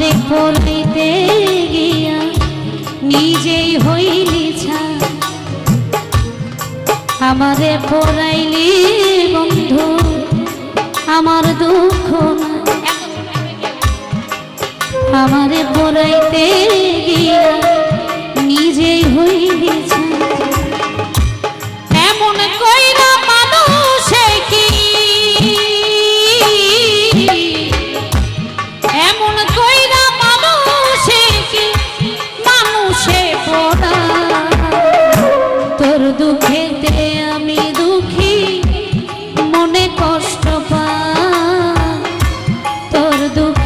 আমারে পড়াইতে গিয়া নিজেই হইলি ছা। আমারে পড়াইলি বন্ধু, আমার দুঃখ আমারে পড়াইতে গিয়া নিজেই হইলি ছা।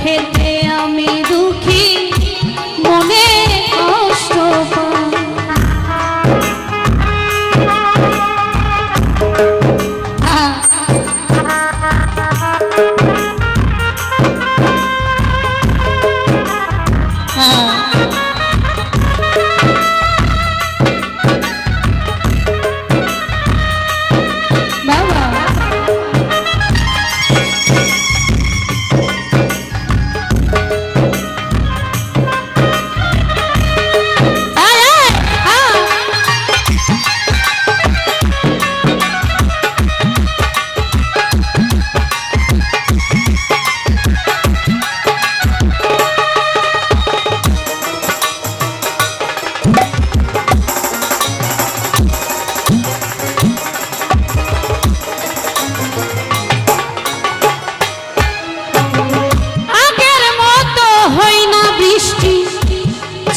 দুঃখেতে আমি দুঃখী মনে কষ্ট পা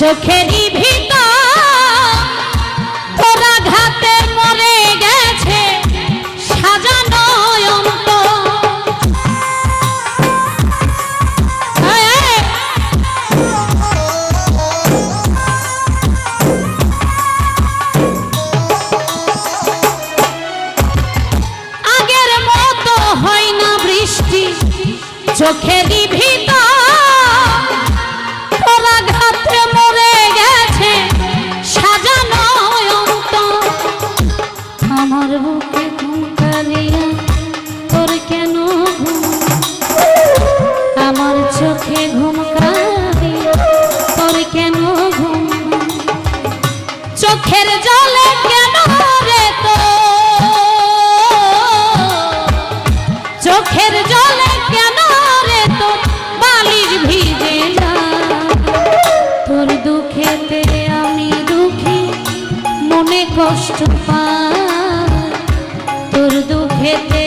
চোখেরই ভিতর। গেছে সাজানো হয় না বৃষ্টি চোখেরই ভিতর। চোখের জলে কেন তো চোখের তো বালিশ ভিজে না। তোর দুঃখেতে আমি দুঃখী, মনে কষ্ট পাই। তোর দুঃখেতে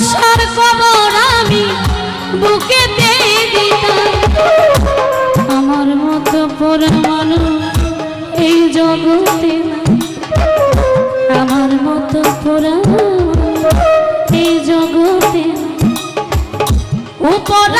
ভালোবাসার কবর আমি বুকে দিতাম পোড়া মানুষ এই জগতে আমার মতো পোড়া এই জগতে। উপর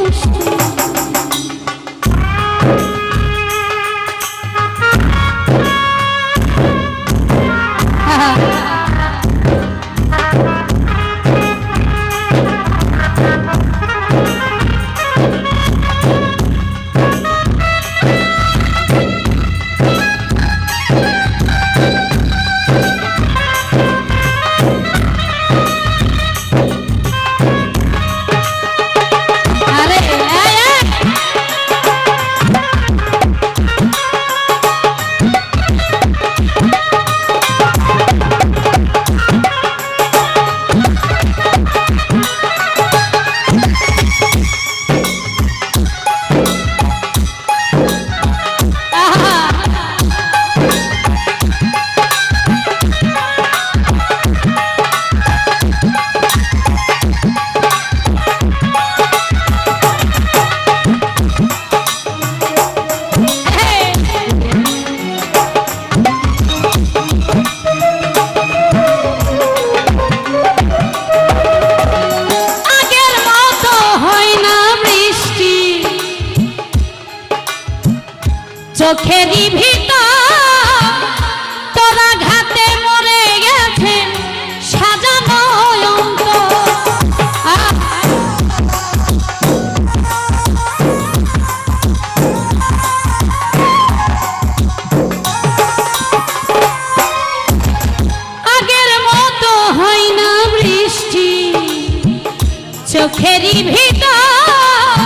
চোখেরই ভিতর।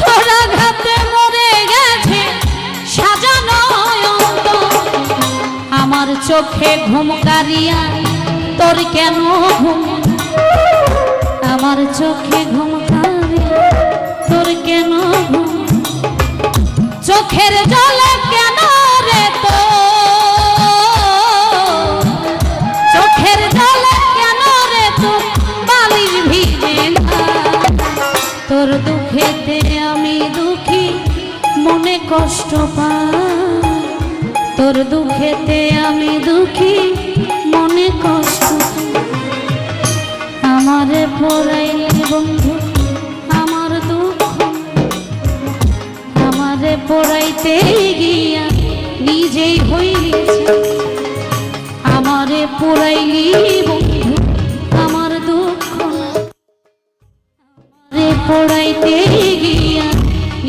তোরা ঘাতে মরে গেছে, সাজানো। আমার চোখে ঘুম কারিয়া, তোর কেন ঘুম? আমার চোখে ঘুম তোর কেন ঘুম? চোখের জলে কেন আমি দুঃখী, মনে কষ্ট পাই। তোর দুঃখেতে আমি দুঃখী, মনে কষ্ট। আমারে পড়াইলে বন্ধু, আমার দুঃখ। আমারে পড়াইতে গিয়া নিজেই হইছে আমারে পড়াইলি বন্ধু, আমার দুঃখ। না রে পড়াইতে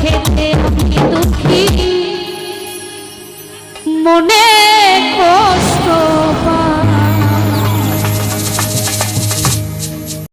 মনে